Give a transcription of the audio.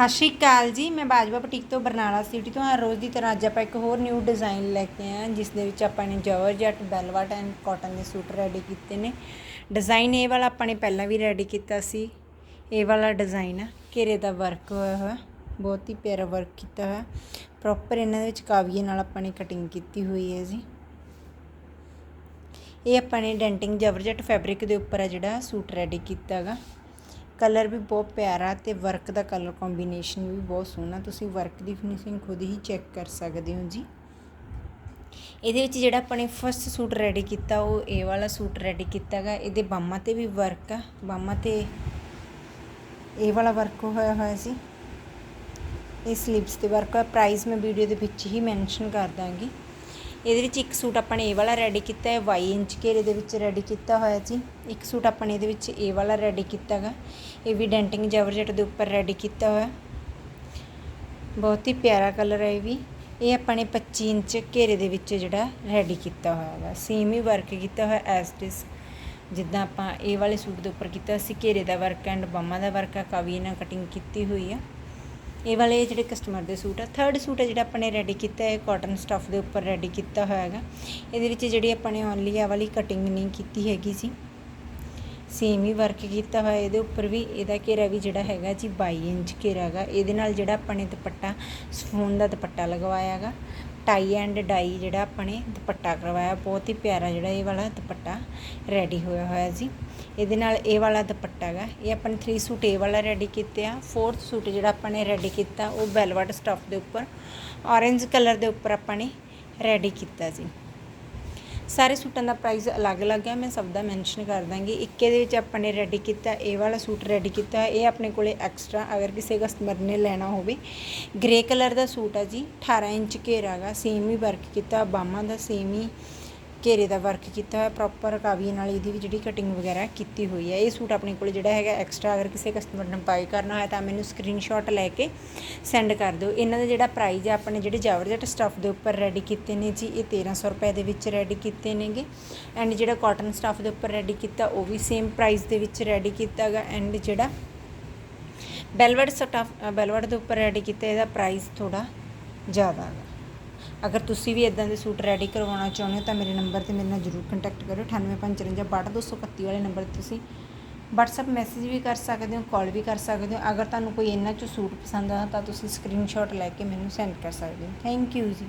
ਸਤਿ ਸ਼੍ਰੀ ਅਕਾਲ ਜੀ, ਮੈਂ ਬਾਜਵਾ ਬੁਟੀਕ ਤੋਂ ਬਰਨਾਲਾ ਸਿਟੀ ਤੋਂ ਹਰ ਰੋਜ਼ ਦੀ ਤਰ੍ਹਾਂ ਅੱਜ ਆਪਾਂ ਇੱਕ ਹੋਰ ਨਿਊ ਡਿਜ਼ਾਈਨ ਲੈ ਕੇ ਆਏ ਹਾਂ, ਜਿਸ ਦੇ ਵਿੱਚ ਆਪਾਂ ਨੇ ਜਵਰਜਟ ਬੈਲਵਟ ਐਂਡ ਕਾਟਨ ਦੇ ਸੂਟ ਰੈਡੀ ਕੀਤੇ ਨੇ। ਡਿਜ਼ਾਈਨ ਇਹ ਵਾਲਾ ਆਪਾਂ ਨੇ ਪਹਿਲਾਂ ਵੀ ਰੈਡੀ ਕੀਤਾ ਸੀ। ਇਹ ਵਾਲਾ ਡਿਜ਼ਾਈਨ ਆ, ਘੇਰੇ ਦਾ ਵਰਕ ਹੋਇਆ ਹੋਇਆ, ਬਹੁਤ ਹੀ ਪਿਆਰਾ ਵਰਕ ਕੀਤਾ ਹੋਇਆ। ਪ੍ਰੋਪਰ ਇਹਨਾਂ ਦੇ ਵਿੱਚ ਕਾਵੀਏ ਨਾਲ ਆਪਾਂ ਨੇ ਕਟਿੰਗ ਕੀਤੀ ਹੋਈ ਹੈ ਜੀ। ਇਹ ਆਪਾਂ ਨੇ ਡੈਂਟਿੰਗ ਜਵਰਜਟ ਫੈਬਰਿਕ ਦੇ ਉੱਪਰ ਆ ਜਿਹੜਾ ਸੂਟ ਰੈਡੀ ਕੀਤਾ ਹੈਗਾ। ਕਲਰ ਵੀ ਬਹੁਤ ਪਿਆਰਾ ਤੇ ਵਰਕ ਦਾ ਕਲਰ ਕੰਬੀਨੇਸ਼ਨ ਵੀ ਬਹੁਤ ਸੋਹਣਾ। ਤੁਸੀਂ ਵਰਕ ਦੀ ਫਿਨਿਸ਼ਿੰਗ ਖੁਦ ਹੀ ਚੈੱਕ ਕਰ ਸਕਦੇ ਹੋ ਜੀ। ਇਹਦੇ ਵਿੱਚ ਜਿਹੜਾ ਆਪਾਂ ਨੇ ਫਸਟ ਸੂਟ ਰੈਡੀ ਕੀਤਾ, ਉਹ ਇਹ ਵਾਲਾ ਸੂਟ ਰੈਡੀ ਕੀਤਾਗਾ ਇਹਦੇ ਬਾਹਾਂ ਤੇ ਵੀ ਵਰਕ ਆ। ਬਾਹਾਂ ਤੇ ਇਹ ਵਾਲਾ ਵਰਕ ਹੋਇਆ ਹੋਇਆ ਸੀ। ਇਹ ਸਲੀਵਸ ਤੇ ਵਰਕ ਆ ਪ੍ਰਾਈਸ ਮੈਂ ਵੀਡੀਓ ਦੇ ਵਿੱਚ ਹੀ ਮੈਂਸ਼ਨ ਕਰ ਦਾਂਗੀ। ਇਹਦੇ ਵਿੱਚ ਇੱਕ ਸੂਟ ਆਪਾਂ ਨੇ ਇਹ ਵਾਲਾ ਰੈਡੀ ਕੀਤਾ ਹੈ 22 ਇੰਚ ਘੇਰੇ ਦੇ ਵਿੱਚ ਰੈਡੀ ਕੀਤਾ ਹੋਇਆ ਜੀ। ਇੱਕ ਸੂਟ ਆਪਾਂ ਨੇ ਇਹਦੇ ਵਿੱਚ ਇਹ ਵਾਲਾ ਰੈਡੀ ਕੀਤਾ ਕੀਤਾਗਾ ਇਹ ਵੀ ਡੈਂਟਿੰਗ ਜਵਰਜਟ ਦੇ ਉੱਪਰ ਰੈਡੀ ਕੀਤਾ ਹੋਇਆ। ਬਹੁਤ ਹੀ ਪਿਆਰਾ ਕਲਰ ਹੈ ਇਹ ਵੀ। ਇਹ ਆਪਾਂ ਨੇ 25 ਇੰਚ ਘੇਰੇ ਦੇ ਵਿੱਚ ਜਿਹੜਾ ਰੈਡੀ ਕੀਤਾ ਹੋਇਆ ਹੈਗਾ। ਸੇਮ ਹੀ ਵਰਕ ਕੀਤਾ ਹੋਇਆ ਐਸ ਟਿਸ ਜਿੱਦਾਂ ਆਪਾਂ ਇਹ ਵਾਲੇ ਸੂਟ ਦੇ ਉੱਪਰ ਕੀਤਾ ਸੀ ਘੇਰੇ ਦਾ ਵਰਕ ਐਂਡ ਬਾਹਾਂ ਦਾ ਵਰਕ ਆ ਕਾਵੀ ਨਾਲ ਕਟਿੰਗ ਕੀਤੀ ਹੋਈ ਆ। ਇਹ ਵਾਲੇ ਜਿਹੜੇ ਕਸਟਮਰ ਦੇ ਸੂਟ ਆ ਥਰਡ ਸੂਟ ਆ ਜਿਹੜਾ ਆਪਾਂ ਨੇ ਰੈਡੀ ਕੀਤਾ ਹੈ ਕਾਟਨ ਸਟਫ ਦੇ ਉੱਪਰ ਰੈਡੀ ਕੀਤਾ ਹੋਇਆ ਹੈਗਾ। ਇਹਦੇ ਵਿੱਚ ਜਿਹੜੀ ਆਪਾਂ ਨੇ ਓਨਲੀ ਆ ਵਾਲੀ ਕਟਿੰਗ ਨਹੀਂ ਕੀਤੀ ਹੈਗੀ ਸੀ। ਸੇਮ ਹੀ ਵਰਕ ਕੀਤਾ ਹੋਇਆ, ਇਹਦੇ ਉੱਪਰ ਵੀ ਇਹਦਾ ਘੇਰਾ ਵੀ ਜਿਹੜਾ ਹੈਗਾ ਜੀ 22 ਇੰਚ ਘੇਰਾ ਹੈਗਾ। ਇਹਦੇ ਨਾਲ ਜਿਹੜਾ ਆਪਾਂ ਨੇ ਦੁਪੱਟਾ ਸਫੋਨ ਦਾ ਦੁਪੱਟਾ ਲਗਵਾਇਆ ਹੈਗਾ। ਟਾਈ ਐਂਡ ਡਾਈ ਜਿਹੜਾ ਆਪਾਂ ਨੇ ਦੁਪੱਟਾ ਕਰਵਾਇਆ, ਬਹੁਤ ਹੀ ਪਿਆਰਾ ਜਿਹੜਾ ਇਹ ਵਾਲਾ ਦੁਪੱਟਾ ਰੈਡੀ ਹੋਇਆ ਹੋਇਆ ਜੀ। ਇਹਦੇ ਨਾਲ ਇਹ ਵਾਲਾ ਦੁਪੱਟਾ ਹੈਗਾ ਇਹ ਆਪਾਂ ਨੇ 3 ਸੂਟ ਇਹ ਵਾਲਾ ਰੈਡੀ ਕੀਤੇ ਆ। ਫੋਰਥ ਸੂਟ ਜਿਹੜਾ ਆਪਾਂ ਨੇ ਰੈਡੀ ਕੀਤਾ, ਉਹ ਬੈਲਵਟ ਸਟਫ ਦੇ ਉੱਪਰ ਔਰੇਂਜ ਕਲਰ ਦੇ ਉੱਪਰ ਆਪਾਂ ਨੇ ਰੈਡੀ ਕੀਤਾ ਜੀ। ਸਾਰੇ ਸੂਟਾਂ ਦਾ ਪ੍ਰਾਈਸ ਅਲੱਗ-ਅਲੱਗ ਹੈ ਮੈਂ ਸਭ ਦਾ ਮੈਂਸ਼ਨ ਕਰ ਦਾਂਗੀ। ਇੱਕੇ ਦੇ ਵਿੱਚ ਆਪਾਂ ਨੇ ਰੈਡੀ ਕੀਤਾ, ਇਹ ਵਾਲਾ ਸੂਟ ਰੈਡੀ ਕੀਤਾ। ਇਹ ਆਪਣੇ ਕੋਲੇ ਐਕਸਟਰਾ ਅਗਰ ਕਿਸੇ ਕਸਟਮਰ ਨੇ ਲੈਣਾ ਹੋਵੇ। ਗ੍ਰੇ ਕਲਰ ਦਾ ਸੂਟ ਆ ਜੀ 18 ਇੰਚ ਘੇਰਾ ਹੈਗਾ ਸੇਮ ਹੀ ਵਰਕ ਕੀਤਾ। ਬਾਹਾਂ ਦਾ ਸੇਮ ਹੀ ਘੇਰੇ ਦਾ ਵਰਕ ਕੀਤਾ ਹੋਇਆ ਪ੍ਰੋਪਰ ਕਾਵੀ ਨਾਲ ਇਹਦੀ ਵੀ ਜਿਹੜੀ ਕਟਿੰਗ ਵਗੈਰਾ ਕੀਤੀ ਹੋਈ ਹੈ। ਇਹ ਸੂਟ ਆਪਣੇ ਕੋਲ ਜਿਹੜਾ ਹੈਗਾ ਐਕਸਟਰਾ ਅਗਰ ਕਿਸੇ ਕਸਟਮਰ ਨੇ ਬਾਈ ਕਰਨਾ ਹੋਇਆ ਤਾਂ ਮੈਨੂੰ ਸਕਰੀਨਸ਼ਾਟ ਲੈ ਕੇ ਸੈਂਡ ਕਰ ਦਿਓ। ਇਹਨਾਂ ਦਾ ਜਿਹੜਾ ਪ੍ਰਾਈਸ ਹੈ, ਆਪਣੇ ਜਿਹੜੇ ਜਾਵਰਜਟ ਸਟਫ ਦੇ ਉੱਪਰ ਰੈਡੀ ਕੀਤੇ ਨੇ ਜੀ, ਇਹ 1300 ਰੁਪਏ ਦੇ ਵਿੱਚ ਰੈਡੀ ਕੀਤੇ ਨੇਗੇ। ਐਂਡ ਜਿਹੜਾ ਕਾਟਨ ਸਟਫ ਦੇ ਉੱਪਰ ਰੈਡੀ ਕੀਤਾ, ਉਹ ਵੀ ਸੇਮ ਪ੍ਰਾਈਸ ਦੇ ਵਿੱਚ ਰੈਡੀ ਕੀਤਾ ਹੈਗਾ। ਐਂਡ ਜਿਹੜਾ ਬੈਲਵਟ ਸਟਫ ਬੈਲਵਟ ਦੇ ਉੱਪਰ ਰੈਡੀ ਕੀਤਾ, ਇਹਦਾ ਪ੍ਰਾਈਸ ਥੋੜਾ ਜ਼ਿਆਦਾ ਹੈਗਾ। ਅਗਰ ਤੁਸੀਂ ਵੀ ਇਦਾਂ ਦੇ ਸੂਟ ਰੈਡੀ ਕਰਵਾਉਣਾ ਚਾਹੁੰਦੇ ਹੋ ਤਾਂ ਮੇਰੇ ਨੰਬਰ ਤੇ ਮੇਰੇ ਨਾਲ ਜਰੂਰ ਕੰਟੈਕਟ ਕਰੋ। 9855623231 ਵਾਲੇ ਨੰਬਰ ਤੇ ਤੁਸੀਂ WhatsApp ਮੈਸੇਜ ਵੀ ਕਰ ਸਕਦੇ ਹੋ ਕਾਲ ਵੀ ਕਰ ਸਕਦੇ ਹੋ। ਅਗਰ ਤੁਹਾਨੂੰ ਕੋਈ ਇਹਨਾਂ ਚੋਂ ਸੂਟ ਪਸੰਦ ਆ ਤਾਂ ਤੁਸੀਂ ਸਕਰੀਨਸ਼ਾਟ ਲੈ ਕੇ ਮੈਨੂੰ ਸੈਂਡ ਕਰ ਸਕਦੇ ਹੋ। ਥੈਂਕ ਯੂ ਜੀ।